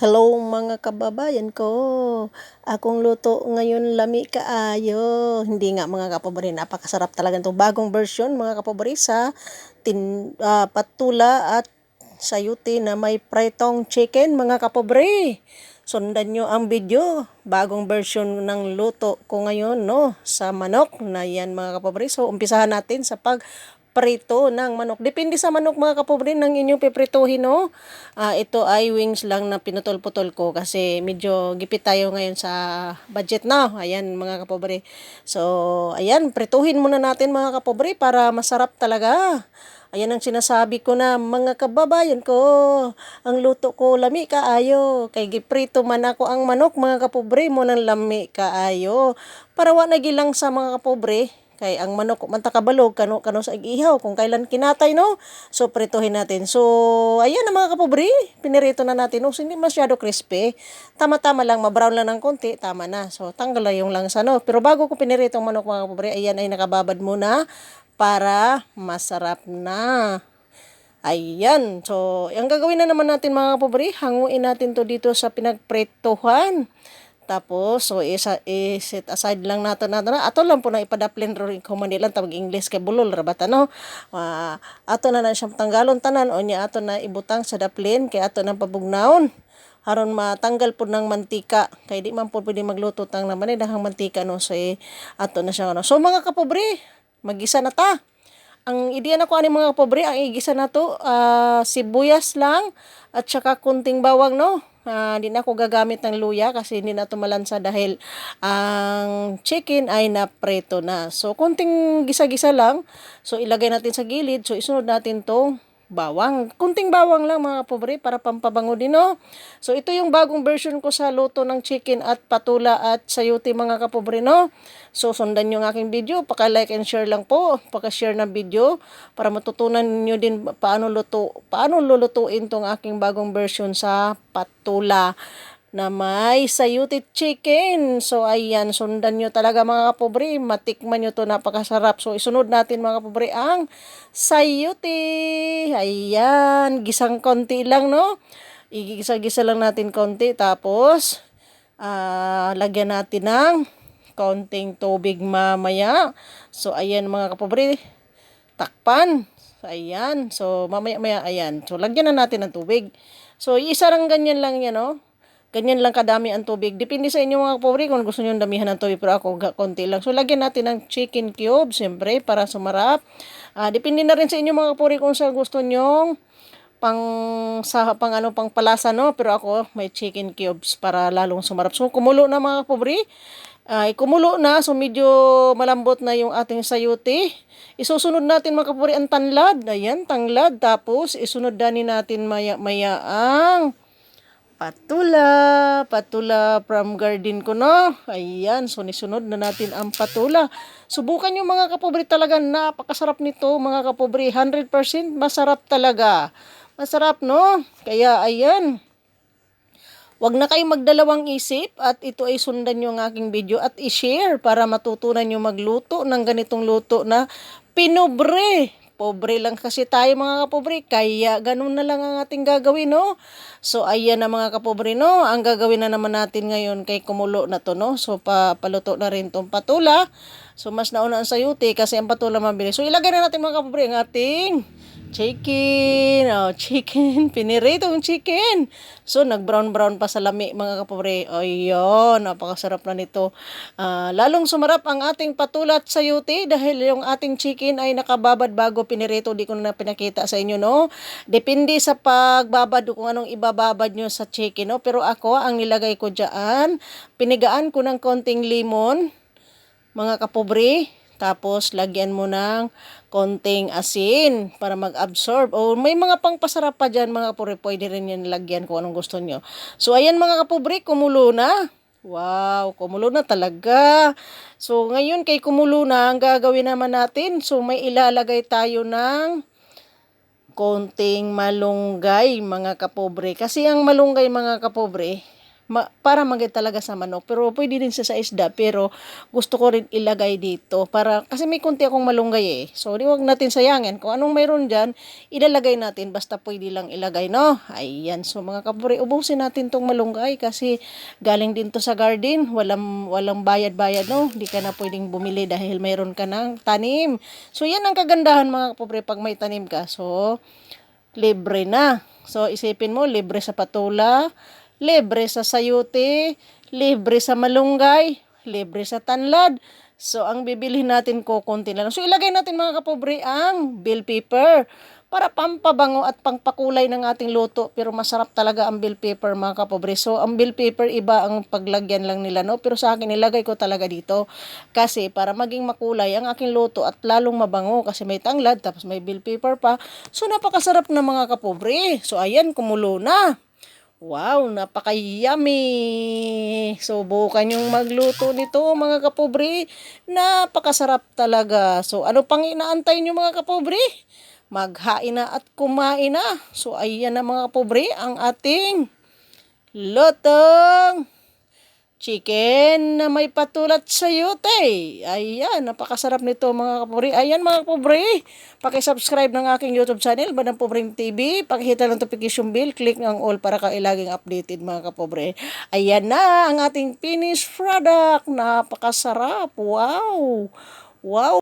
Hello mga kababayan ko. Akong luto ngayon lami kaayo. Hindi nga mga kapabari, napakasarap talaga itong bagong version mga kapabari sa tin, ah, patula at sayuti na may pritong chicken mga kapabari. Sundan nyo ang video. Bagong version ng luto ko ngayon no sa manok na yan mga kapabari. So umpisahan natin sa pag prito ng manok. Depende sa manok mga kapobre ng inyong piprituhin no. Ah, ito ay wings lang na pinutol-putol ko kasi medyo gipit tayo ngayon sa budget na. Ayan mga kapobre. So, ayan, prituhin muna natin mga kapobre para masarap talaga. Ayan ang sinasabi ko na mga kababayan ko. Ang luto ko lami kaayo. Kay giprito man ako ang manok mga kapobre mo ng lami kaayo. Para wa nagilang sa mga kapobre kay ang manok man ta kabalog kano kano sa ihaw kung kailan kinatay no? So prituhin natin. So ayan na mga kapobre. Pinirito na natin. No so, hindi masyado crispy. Tama-tama lang ma-brown lang ng konti. Tama na. So tanggal na yung langsa no? Pero bago ko pinirito ang manok mga kapobre ayan ay nakababad muna para masarap na. Ayan. So, ang gagawin na naman natin mga kapobre, hanguin natin to dito sa pinagpretohan. Tapos, so isa i-set aside lang nato nato na ato lang po na ipadaplin ro ko Manila tawag English kay bulol ra bata no. Uh, ato na na siyang tanggalon tanan o niya ato na ibutang sa daplin kay ato nang pabugnaon aron matanggal po ng mantika kay di man po pwede magluto tang naman eh dahang mantika no so eh, ato na siya no. So mga kapobre, magisa na ta. Ang ideya na ko ani mga kapobre, ang igisa na to uh, sibuyas lang at saka kunting bawang no uh, hindi na ako gagamit ng luya kasi hindi na tumalansa dahil ang chicken ay napreto na. So, kunting gisa-gisa lang. So, ilagay natin sa gilid. So, isunod natin tong bawang. Kunting bawang lang mga pobre para pampabango din no. So ito yung bagong version ko sa luto ng chicken at patula at sayuti mga kapobre no. So sundan nyo ang aking video, paka-like and share lang po, paka-share ng video para matutunan niyo din paano luto, paano lulutuin tong aking bagong version sa patula na may sayuti chicken. So, ayan, sundan nyo talaga mga kapobre. Matikman nyo to napakasarap. So, isunod natin mga kapobre ang sayuti. Ayan, gisang konti lang, no? Igisa-gisa lang natin konti. Tapos, uh, lagyan natin ng konting tubig mamaya. So, ayan mga kapobre. Takpan. Ayan. So, mamaya-maya, ayan. So, lagyan na natin ng tubig. So, isa lang ganyan lang yan, no? Ganyan lang kadami ang tubig. Depende sa inyo mga pobre kung gusto niyo damihan ng tubig. Pero ako konti lang. So, lagyan natin ng chicken cube, siyempre, para sumarap. Uh, depende na rin sa inyo mga pobre kung sa gusto niyo pang sa pang ano pang palasa no pero ako may chicken cubes para lalong sumarap so kumulo na mga pobre ay kumulo na so medyo malambot na yung ating sayuti isusunod natin mga kapuri ang tanlad ayan tanglad tapos isunod dani natin maya maya ang patula, patula from garden ko no. Ayan, so nisunod na natin ang patula. Subukan nyo mga kapobre talaga, napakasarap nito mga kapobre. 100% masarap talaga. Masarap no? Kaya ayan. Huwag na kayong magdalawang isip at ito ay sundan nyo ang aking video at i-share para matutunan nyo magluto ng ganitong luto na pinobre Pobre lang kasi tayo mga kapobre, kaya ganun na lang ang ating gagawin, no? So, ayan na mga kapobre, no? Ang gagawin na naman natin ngayon kay kumulo na to, no? So, pa paluto na rin tong patula. So, mas nauna ang sayuti kasi ang patula mabilis. So, ilagay na natin mga kapobre ang ating chicken. Oh, chicken. Piniritong chicken. So, nag-brown-brown pa sa lami, mga kapobre. Ayun, napakasarap na nito. Uh, lalong sumarap ang ating patulat sa yuti dahil yung ating chicken ay nakababad bago pinirito. Di ko na pinakita sa inyo, no? Depende sa pagbabad kung anong ibababad nyo sa chicken, no? Pero ako, ang nilagay ko dyan, pinigaan ko ng konting limon, mga kapobre. Tapos, lagyan mo ng konting asin para mag-absorb. O may mga pangpasarap pa dyan, mga kapure. Pwede rin yan lagyan kung anong gusto nyo. So, ayan mga kapobre, kumulo na. Wow, kumulo na talaga. So, ngayon kay kumulo na, ang gagawin naman natin, so may ilalagay tayo ng konting malunggay, mga kapobre. Kasi ang malunggay, mga kapobre, ma- para magay talaga sa manok. Pero pwede din siya sa isda, pero gusto ko rin ilagay dito para kasi may kunti akong malunggay eh. So, di wag natin sayangin. Kung anong mayroon diyan, ilalagay natin basta pwede lang ilagay, no? Ayan. So, mga kapuri, ubusin natin tong malunggay kasi galing din to sa garden. Walang walang bayad-bayad, no? Hindi ka na pwedeng bumili dahil mayroon ka ng tanim. So, yan ang kagandahan mga kapuri pag may tanim ka. So, libre na. So, isipin mo, libre sa patula, libre sa sayuti, libre sa malunggay, libre sa tanlad. So, ang bibili natin ko konti na lang. So, ilagay natin mga kapobre ang bell pepper para pampabango at pangpakulay ng ating luto. Pero masarap talaga ang bell pepper mga kapobre. So, ang bell pepper iba ang paglagyan lang nila, no? Pero sa akin, nilagay ko talaga dito. Kasi para maging makulay ang aking luto at lalong mabango kasi may tanglad tapos may bell pepper pa. So, napakasarap na mga kapobre. So, ayan, kumulo na. Wow, napaka-yummy! Subukan yung magluto nito mga kapobre. Napakasarap talaga. So ano pang inaantay nyo mga kapobre? Maghain na at kumain na. So ayan na mga kapobre ang ating lutong chicken na may patulat sa yote. Ayan, napakasarap nito mga kapuri. Ayan mga kapuri, pakisubscribe ng aking YouTube channel, Badang Pobring TV. Pakihita ng notification bell, click ang all para ka laging updated mga kapuri. Ayan na ang ating finished product. Napakasarap. Wow! Wow!